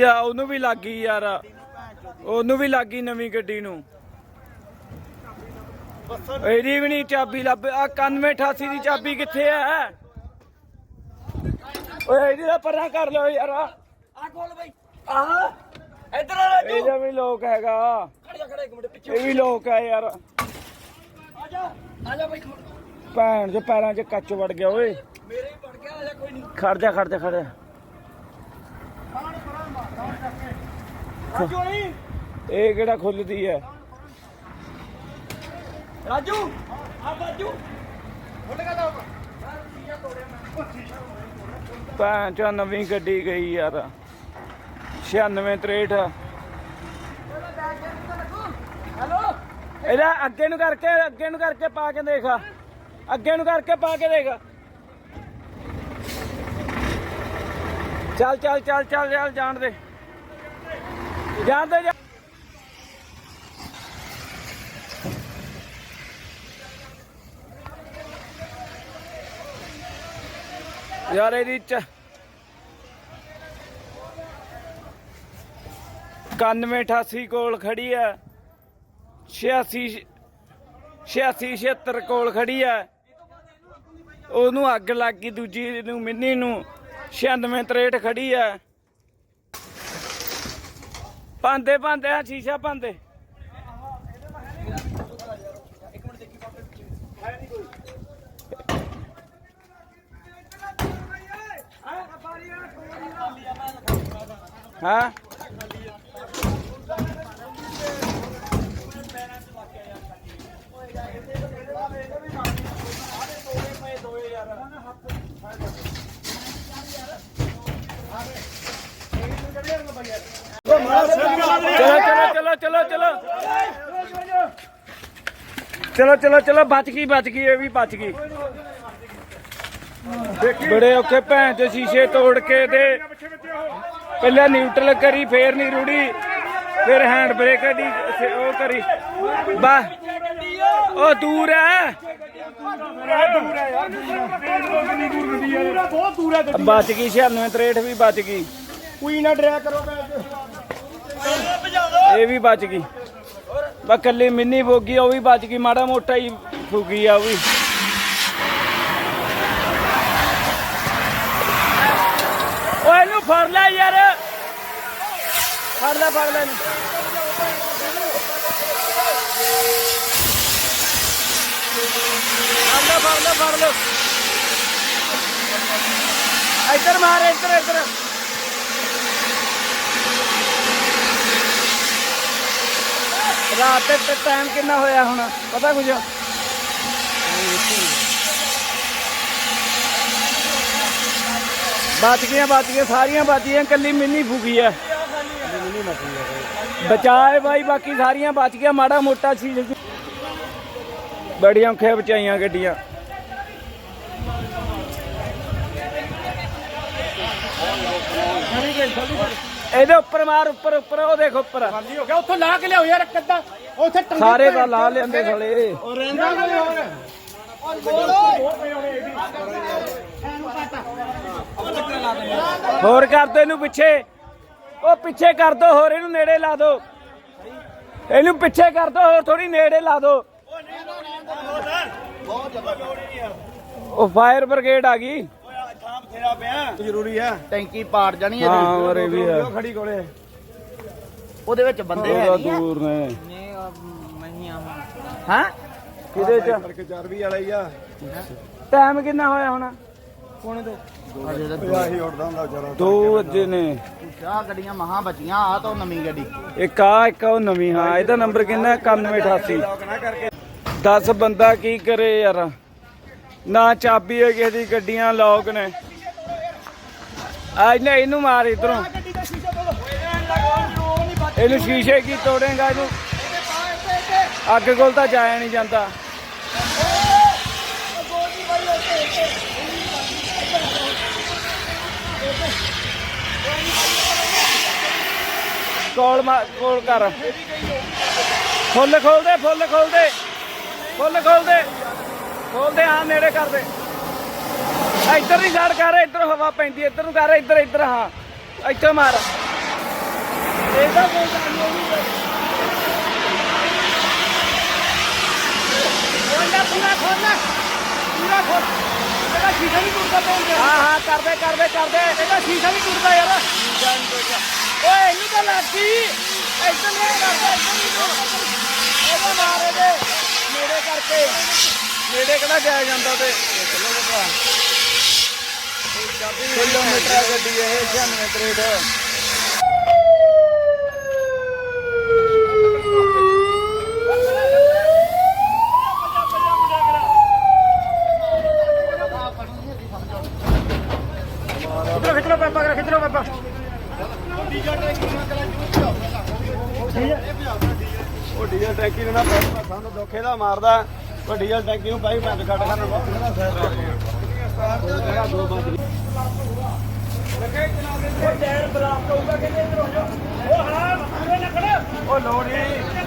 ਯਾ ਉਹਨੂੰ ਵੀ ਲੱਗ ਗਈ ਯਾਰ। ਉਹਨੂੰ ਵੀ ਲੱਗ ਗਈ ਨਵੀਂ ਗੱਡੀ ਨੂੰ। ਇਹਦੀ ਵੀ ਨਹੀਂ ਚਾਬੀ ਲੱਭ ਆ 9188 ਦੀ ਚਾਬੀ ਕਿੱਥੇ ਹੈ ਓਏ ਇਹਦੀ ਦਾ ਪਰਾਂ ਕਰ ਲਓ ਯਾਰ। ਆ ਕੋਲ ਬਈ। ਆਹ ਇੱਧਰ ਆ ਰਾਜੂ ਇਹਦਾ ਵੀ ਲੋਕ ਹੈਗਾ। ਖੜਿਆ ਖੜਾ ਇੱਕ ਮਿੰਟ ਪਿੱਛੇ ਇਹ ਵੀ ਲੋਕ ਹੈ ਯਾਰ। ਆ ਜਾ ਆ ਜਾ ਬਈ ਭੈਣ ਦੇ ਪੈਰਾਂ 'ਚ ਕੱਚ ਵੜ ਗਿਆ ਓਏ। ਮੇਰੇ ਪੜ ਗਿਆ ਆ ਜਾ ਕੋਈ ਨਹੀਂ। ਖੜ ਜਾ ਖੜ ਜਾ ਖੜ ਜਾ। ਰਾਜੂ ਇਹ ਕਿਹੜਾ ਖੁੱਲਦੀ ਹੈ? ਰਾਜੂ ਆ ਬਾਜੂ। ਫੁੱਟ ਗਿਆ ਤਾਂ ਭੈਣ ਚੋ ਨਵੀਂ ਗੱਡੀ ਗਈ ਯਾਰ। 96 63 ਹੈਲੋ? ਇਹਦਾ ਅੱਗੇ ਨੂੰ ਕਰਕੇ ਅੱਗੇ ਨੂੰ ਕਰਕੇ ਪਾ ਕੇ ਦੇਖ। ਅੱਗੇ ਨੂੰ ਕਰਕੇ ਪਾ ਕੇ ਦੇਖ। ਚੱਲ ਚੱਲ ਚੱਲ ਚੱਲ ਚੱਲ ਜਾਣ ਦੇ। ਜਾਣ ਜਾ- ਯਾਰ ਇਹਦੀ ਚ 9188 ਕੋਲ ਖੜੀ ਹੈ 86 86 76 ਕੋਲ ਖੜੀ ਐ। ਉਹਨੂੰ ਅੱਗ ਲੱਗ ਗਈ ਦੂਜੀ ਨੂੰ, ਮਿੰਨੀ ਨੂੰ। 96 63 ਖੜੀ ਐ। ਪਾਂਦੇ ਪਾਂਦੇ ਆ ਸ਼ੀਸ਼ਾ ਪਾਂਦੇ ਹਾਂ ਚਲੋ ਚਲੋ ਚਲੋ ਚਲੋ ਚਲੋ ਚਲੋ ਚਲੋ ਚਲੋ ਬਚ ਗਈ ਬਚ ਗਈ ਇਹ ਵੀ ਬਚ ਗਈ। ਬੜੇ ਔਖੇ ਭੈਣ ਤੇ ਸ਼ੀਸ਼ੇ ਤੋੜ ਕੇ ਤੇ ਪਹਿਲਾਂ ਨਿਊਟਰਲ ਕਰੀ ਫੇਰ ਨਹੀਂ ਰੁੜੀ ਫਿਰ ਹੈਂਡ ਬ੍ਰੇਕ ਦੀ ਉਹ ਕਰੀ। ਬਾ ਉਹ ਦੂਰ ਹੈ ਬਚ ਗਈ 96 63 ਵੀ ਬਚ ਗਈ। ਕੋਈ ਨਾ ਡਰਿਆ ਕਰੋ ਇਹ ਵੀ ਬਚ ਗਈ। ਬਾ ਕੱਲੀ ਮਿੰਨੀ ਫੋਗੀ ਉਹ ਵੀ ਬਚ ਗਈ, ਮਾੜਾ ਮੋਟਾ ਹੀ ਫੁਗੀ ਆ ਉਹ ਵੀ। ਓਏ ਇਹਨੂੰ ਫੜ ਲੈ ਯਾਰ। ਫੜ ਲੈ ਫੜ ਲੈ ਇਹਨੂੰ। ਫੜ ਲੈ ਫੜ ਲੈ ਫੜ ਲੈ। ਇੱਧਰ ਮਾਰ, ਇੱਧਰ ਇੱਧਰ। ਰਾਤ ਤੇ ਟਾਈਮ ਕਿੰਨਾ ਹੋਇਆ ਹੁਣ ਪਤਾ ਕੁਝ ਬਚ ਗਈਆਂ ਬਚ ਗਈਆਂ ਸਾਰੀਆਂ ਬਚ ਗਈਆਂ ਕੱਲੀ ਮਿੰਨੀ ਫੂਗੀ ਐ ਬਚਾਏ ਬਾਈ ਬਾਕੀ ਸਾਰੀਆਂ ਬਚ ਗਈਆਂ ਮਾੜਾ ਮੋਟਾ ਸੀ ਬੜੀਆਂ ਔਖੇ ਬਚਾਈਆਂ ਗੱਡੀਆਂ ਇਹਦੇ ਉੱਪਰ ਮਾਰ ਉੱਪਰ ਉੱਪਰ ਉਹ ਦੇਖ ਉੱਪਰ। ਖਾਲੀ ਹੋ ਗਿਆ। ਉੱਥੋਂ ਲਾ ਕੇ ਲਿਆਓ ਯਾਰ ਅੱਧਾ। ਉੱਥੇ ਟੰਗੇ ਸਾਰੇ ਦਾ ਲਾ ਲੈਂਦੇ ਥਲੇ ਉਹ ਰਹਿੰਦਾ ਕੋਈ ਹੋਰ। ਹੋਰ ਕਰ ਦੋ ਇਹਨੂੰ ਪਿੱਛੇ। ਉਹ ਪਿੱਛੇ ਕਰ ਦੋ ਹੋਰ ਇਹਨੂੰ ਨੇੜੇ ਲਾ ਦੋ। ਇਹਨੂੰ ਪਿੱਛੇ ਕਰ ਦੋ ਹੋਰ ਥੋੜੀ ਨੇੜੇ ਲਾ ਦੋ। ਉਹ ਫਾਇਰ ਬ੍ਰਿਗੇਡ ਆ ਗਈ। ਜ਼ਰੂਰੀ ਹੈ ਟੈਂਕੀ ਪਾੜ ਜਾਣੀ ਹਾਂ ਮਰੇ ਵੀ ਹੈ ਖੜੀ ਕੋਲੇ। ਉਹਦੇ ਵਿੱਚ ਬੰਦੇ ਉਹਦਾ ਦੂਰ ਨੇ। ਹਾਂ? ਕਿਹਦੇ ਚ? ਕਰਕੇ ਚਰਬੀ ਵਾਲਾ ਹੀ ਆ। ਟਾਈਮ ਕਿੰਨਾ ਹੋਇਆ ਹੁਣ? ਹੁੰਦਾ ਵਿਚਾਰਾ। 2 ਵਜੇ ਨੇ। ਆ ਗੱਡੀਆਂ ਮਹਾ ਬਚੀਆਂ ਆ ਤਾਂ ਉਹ ਨਵੀਂ ਗੱਡੀ। ਇੱਕ ਆ ਇੱਕ ਉਹ ਨਵੀਂ। ਹਾਂ ਇਹਦਾ ਨੰਬਰ ਕਿੰਨਾ? 9188 ਨਾ ਕਰਕੇ। 10 ਬੰਦਾ ਕੀ ਕਰੇ ਯਾਰ? ਨਾ ਚਾਬੀ ਹੈ ਕਿਸੇ ਦੀ ਗੱਡੀਆਂ ਲੋਕ ਨੇ। ਆ ਇਹਨੇ ਇਹਨੂੰ ਮਾਰ ਇਧਰੋਂ। ਇਹਨੂੰ ਸ਼ੀਸ਼ੇ ਕੀ ਤੋੜੇਗਾ ਇਹਨੂੰ? ਅੱਗ ਕੋਲ ਤਾਂ ਜਾਇਆ ਨਹੀਂ ਜਾਂਦਾ। ਕੋਲ ਮਾ- ਕੋਲ ਕਰ। ਫੁੱਲ ਖੋਲ ਦੇ ਫੁੱਲ ਖੋਲ ਦੇ ਫੁੱਲ ਖੋਲ ਦੇ ਖੋਲ ਦੇ ਹਾਂ, ਨੇੜੇ ਕਰ ਦੇ। ਇੱਧਰ ਨਹੀਂ ਛੱਡ ਕਰ ਇੱਧਰ ਹਵਾ ਪੈਂਦੀ ਇੱਧਰ ਨੂੰ ਕਰ ਇੱਧਰ ਇੱਧਰ ਹਾਂ। ਇੱਥੇ ਮਾਰ। ਖੋਲੋ ਕੋਈ ਗੱਲ ਨਹੀਂ ਉਹ ਵੀ ਖੋਲਣਾ ਪੂਰਾ ਖੋਲਣਾ ਪੂਰਾ ਖੋਲ ਇਹਦਾ ਸ਼ੀਸ਼ਾ ਨਹੀਂ ਟੁੱਟਦਾ ਪਉਂਦਾ ਹਾਂ ਹਾਂ ਕਰਦੇ ਕਰਦੇ ਕਰਦੇ। ਇਹਦਾ ਸ਼ੀਸ਼ਾ ਨਹੀਂ ਟੁੱਟਦਾ ਯਾਰ। ਓਏ ਇਹਨੂੰ ਤਾਂ ਲੱਗ ਇੱਧਰ ਨਹੀਂ ਕਰਦਾ ਇੱਧਰ ਨਹੀਂ ਇਹਦਾ ਮਾਰੇ ਦੇ ਨੇੜੇ ਕਰਕੇ। ਨੇੜੇ ਕਿਹੜਾ ਜਾਇਆ ਜਾਂਦਾ ਤੇ। ਕਿਲੋਮੀਟਰ ਗੱਡੀ ਇਹ 96 ਤਰੇਟ ਖਿੱਚੋ ਖਿੱਚੋ ਪਾਪਾ ਕਰ ਖਿੱਚੋ ਪਾਪਾ। ਉਹ ਡੀਜ਼ਲ ਟੈਂਕੀ ਨੂੰ ਨਾ ਪੈਸਾ ਸਾਨੂੰ ਧੋਖੇ ਦਾ ਮਾਰਦਾ। ਉਹ ਡੀਜ਼ਲ ਟੈਂਕੀ ਨੂੰ ਪਾਈ ਬੰਦ ਕੱਟ ਕਰਨ ਬਹੁਤ ਸਾਈਡ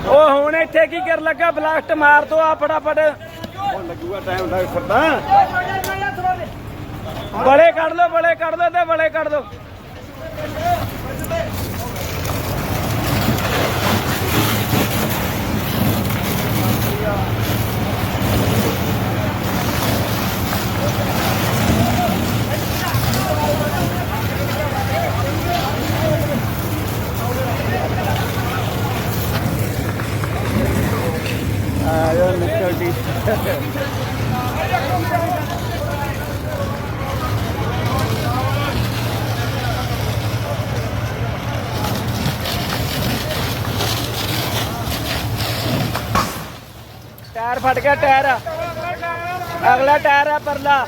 ਉਹ ਹੁਣ ਇੱਥੇ ਕੀ ਕਰ ਲੱਗਾ? ਬਲਾਸਟ ਮਾਰ ਦੋ ਆ ਫਟਾਫਟ। ਲੱਗੂਗਾ ਟਾਈਮ ਲੱਗ ਫਿਰਦਾ ਬੜੇ ਕੱਢ ਲੋ ਬੜੇ ਕੱਢ ਲੋ ਤੇ ਬੜੇ ਕੱਢ ਦੋ ਆ ਯਾਰ ਨਿਕਲ ਡੀ ਟਾਇਰ ਫਟ ਗਿਆ, ਟਾਇਰ। ਅਗਲਾ ਟਾਇਰ ਆ ਪਰਲਾ।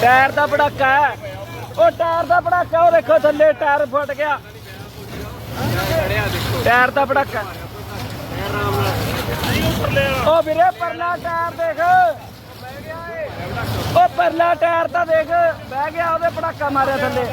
ਟਾਇਰ ਦਾ ਪੜਾਕਾ ਹੈ। ਉਹ ਟਾਇਰ ਦਾ ਪੜਾਕਾ ਉਹ ਦੇਖੋ ਥੱਲੇ ਟਾਇਰ ਫਟ ਗਿਆ। ਟਾਇਰ ਦਾ ਪੜਾਕਾ ਉਹ ਵੀਰੇ, ਪਰਲਾ ਟਾਇਰ ਦੇਖ। ਉਹ ਪਰਲਾ ਟਾਇਰ ਤਾਂ ਦੇਖ। ਬਹਿ ਗਿਆ, ਉਹਦੇ ਪੜਾਕਾ ਮਾਰਿਆ ਥੱਲੇ।